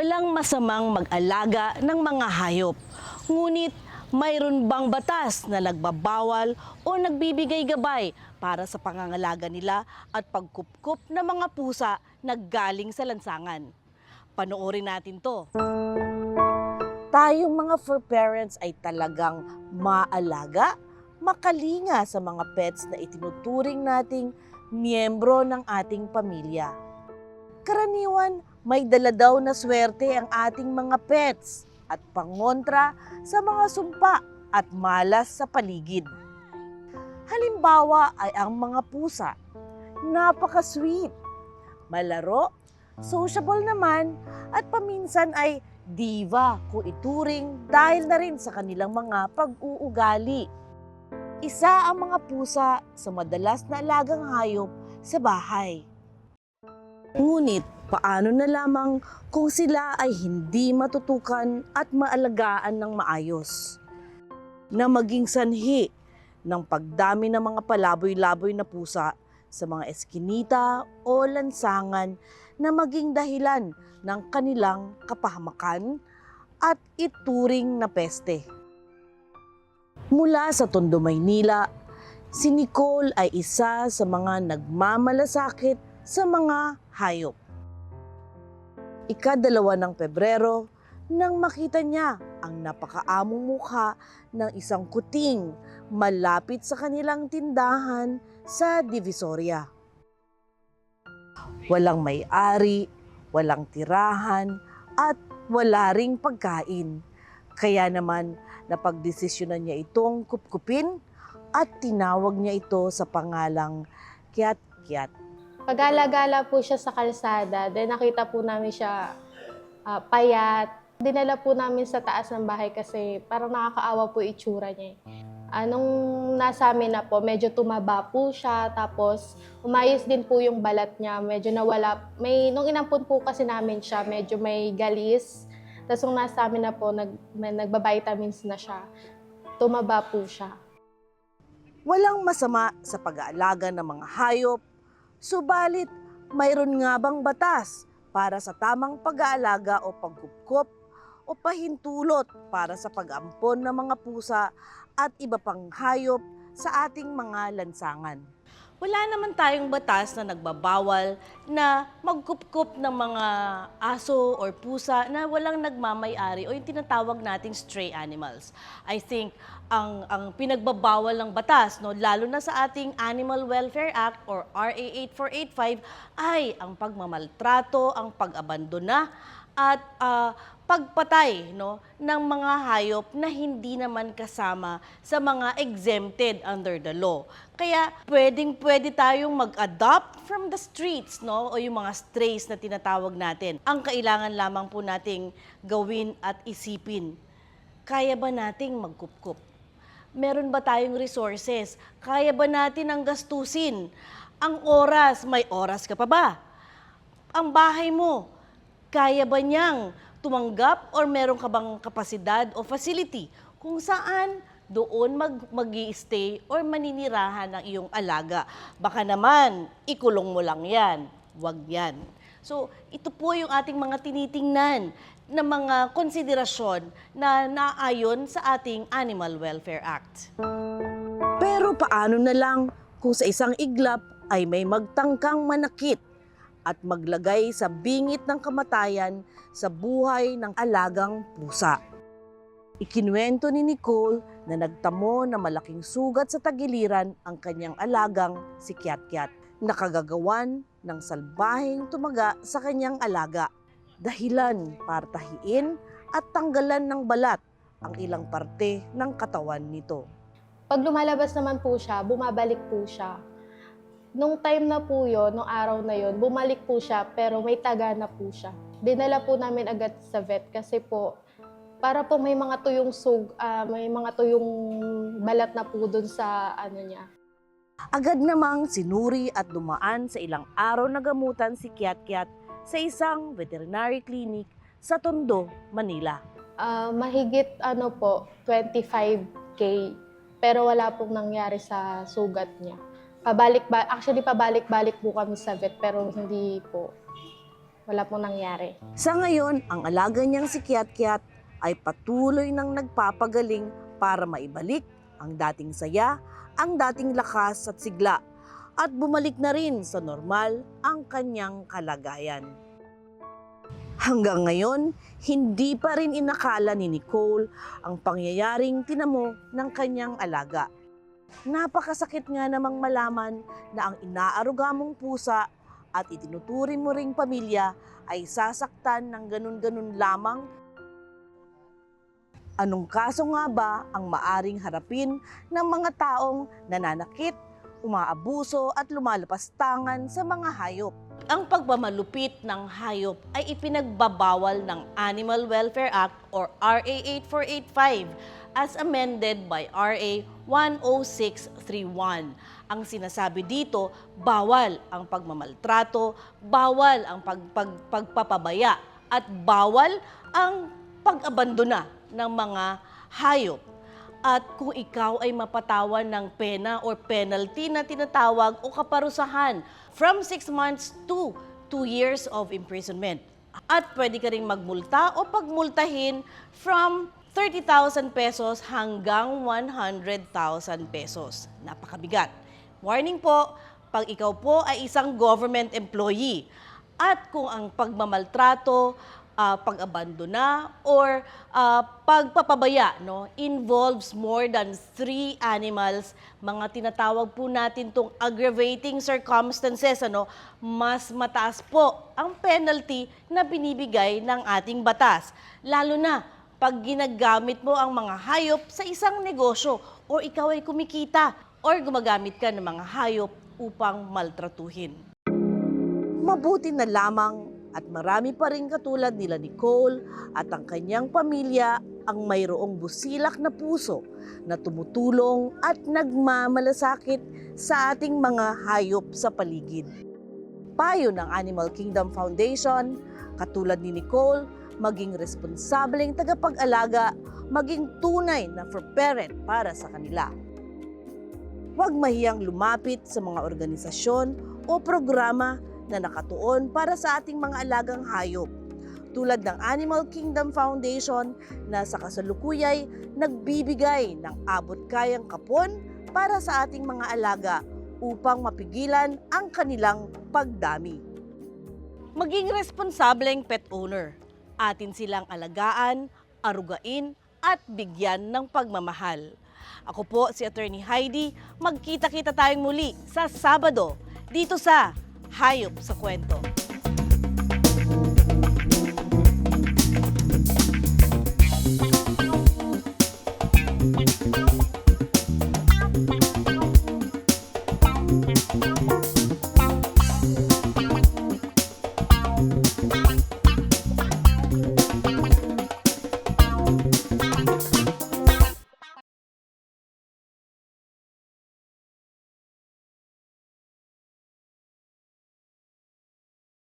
Walang masamang mag-alaga ng mga hayop. Ngunit mayroon bang batas na nagbabawal o nagbibigay gabay para sa pangangalaga nila at pagkupkup ng mga pusa na galing sa lansangan? Panoorin natin to. Tayong mga fur parents ay talagang maalaga, makalinga sa mga pets na itinuturing nating miyembro ng ating pamilya. Karaniwan, may dala daw na swerte ang ating mga pets at pangontra sa mga sumpa at malas sa paligid. Halimbawa ay ang mga pusa. Napaka-sweet, malaro, sociable naman at paminsan ay diva kung ituring dahil na rin sa kanilang mga pag-uugali. Isa ang mga pusa sa madalas na alagang hayop sa bahay. Ngunit paano na lamang kung sila ay hindi matutukan at maalagaan ng maayos? Na maging sanhi ng pagdami ng mga palaboy-laboy na pusa sa mga eskinita o lansangan na maging dahilan ng kanilang kapahamakan at ituring na peste. Mula sa Tondo, Maynila, si Nicole ay isa sa mga nagmamalasakit sa mga hayop. Ikadalawa ng Pebrero, nang makita niya ang napakaamong mukha ng isang kuting malapit sa kanilang tindahan sa Divisoria. Walang may-ari, walang tirahan, at wala ring pagkain. Kaya naman napagdesisyonan niya itong kupkupin at tinawag niya ito sa pangalang Kiat-Kiat. Pagala-gala po siya sa kalsada, then nakita po namin siya ah, payat. Dinala po namin sa taas ng bahay kasi parang nakakaawa po itsura niya. eh. Anong nasa amin na po, medyo tumaba po siya, tapos umayos din po yung balat niya, medyo nawala. May, nung inampun po kasi namin siya, medyo may galis. Tapos nung nasa amin na po, nag, may, nagbabitamins na siya, tumaba po siya. Walang masama sa pag-aalaga ng mga hayop, subalit mayroon nga bang batas para sa tamang pag-aalaga o pagkupkop o pahintulot para sa pag-ampon ng mga pusa at iba pang hayop sa ating mga lansangan. Wala naman tayong batas na nagbabawal na magkupkup ng mga aso or pusa na walang nagmamay-ari o yung tinatawag nating stray animals. I think ang ang pinagbabawal ng batas no lalo na sa ating Animal Welfare Act or RA 8485 ay ang pagmamaltrato, ang pag-abandona at ah, pagpatay no ng mga hayop na hindi naman kasama sa mga exempted under the law. Kaya pwedeng pwede tayong mag-adopt from the streets no o yung mga strays na tinatawag natin. Ang kailangan lamang po nating gawin at isipin. Kaya ba nating magkupkup? Meron ba tayong resources? Kaya ba natin ang gastusin? Ang oras, may oras ka pa ba? Ang bahay mo, kaya ba niyang tumanggap or meron ka bang kapasidad o facility kung saan doon mag mag stay or maninirahan ng iyong alaga. Baka naman, ikulong mo lang yan. Huwag yan. So, ito po yung ating mga tinitingnan na mga konsiderasyon na naayon sa ating Animal Welfare Act. Pero paano na lang kung sa isang iglap ay may magtangkang manakit at maglagay sa bingit ng kamatayan sa buhay ng alagang pusa. Ikinuwento ni Nicole na nagtamo na malaking sugat sa tagiliran ang kanyang alagang si Kiat Kiat na kagagawan ng salbahing tumaga sa kanyang alaga. Dahilan para tahiin at tanggalan ng balat ang ilang parte ng katawan nito. Pag lumalabas naman po siya, bumabalik po siya. Nung time na po yon, nung araw na yon, bumalik po siya pero may taga na po siya. Dinala po namin agad sa vet kasi po para po may mga tuyong sug, ah, may mga tuyong balat na po dun sa ano niya. Agad namang sinuri at dumaan sa ilang araw na gamutan si Kiat Kiat sa isang veterinary clinic sa Tondo, Manila. Ah, mahigit ano po, 25k. Pero wala pong nangyari sa sugat niya. Pabalik ba actually pabalik-balik po kami sa vet pero hindi po. wala pong nangyari. Sa ngayon, ang alaga niyang si Kiat-Kiat ay patuloy nang nagpapagaling para maibalik ang dating saya, ang dating lakas at sigla, at bumalik na rin sa normal ang kanyang kalagayan. Hanggang ngayon, hindi pa rin inakala ni Nicole ang pangyayaring tinamo ng kanyang alaga. Napakasakit nga namang malaman na ang inaaruga mong pusa at itinuturing mo ring pamilya ay sasaktan ng ganun-ganun lamang? Anong kaso nga ba ang maaring harapin ng mga taong nananakit, umaabuso at lumalapastangan sa mga hayop? Ang pagmamalupit ng hayop ay ipinagbabawal ng Animal Welfare Act or RA 8485 as amended by RA 10631. Ang sinasabi dito, bawal ang pagmamaltrato, bawal ang pag, pag- pagpapabaya, at bawal ang pag-abandona ng mga hayop. At kung ikaw ay mapatawan ng pena or penalty na tinatawag o kaparusahan from 6 months to 2 years of imprisonment. At pwede ka ring magmulta o pagmultahin from 30,000 pesos hanggang 100,000 pesos. Napakabigat. Warning po, pag ikaw po ay isang government employee at kung ang pagmamaltrato, ah, pag-abandona or ah, pagpapabaya no involves more than three animals. Mga tinatawag po natin tong aggravating circumstances ano mas mataas po ang penalty na binibigay ng ating batas. Lalo na pag ginagamit mo ang mga hayop sa isang negosyo o ikaw ay kumikita or gumagamit ka ng mga hayop upang maltratuhin. Mabuti na lamang at marami pa rin katulad nila Nicole at ang kanyang pamilya ang mayroong busilak na puso na tumutulong at nagmamalasakit sa ating mga hayop sa paligid. Payo ng Animal Kingdom Foundation, katulad ni Nicole, maging responsableng tagapag-alaga, maging tunay na for parent para sa kanila. Huwag mahiyang lumapit sa mga organisasyon o programa na nakatuon para sa ating mga alagang hayop. Tulad ng Animal Kingdom Foundation na sa kasalukuyay nagbibigay ng abot kayang kapon para sa ating mga alaga upang mapigilan ang kanilang pagdami. Maging responsableng pet owner. Atin silang alagaan, arugain at bigyan ng pagmamahal. Ako po si Attorney Heidi. Magkita-kita tayong muli sa Sabado dito sa Hayop sa Kwento.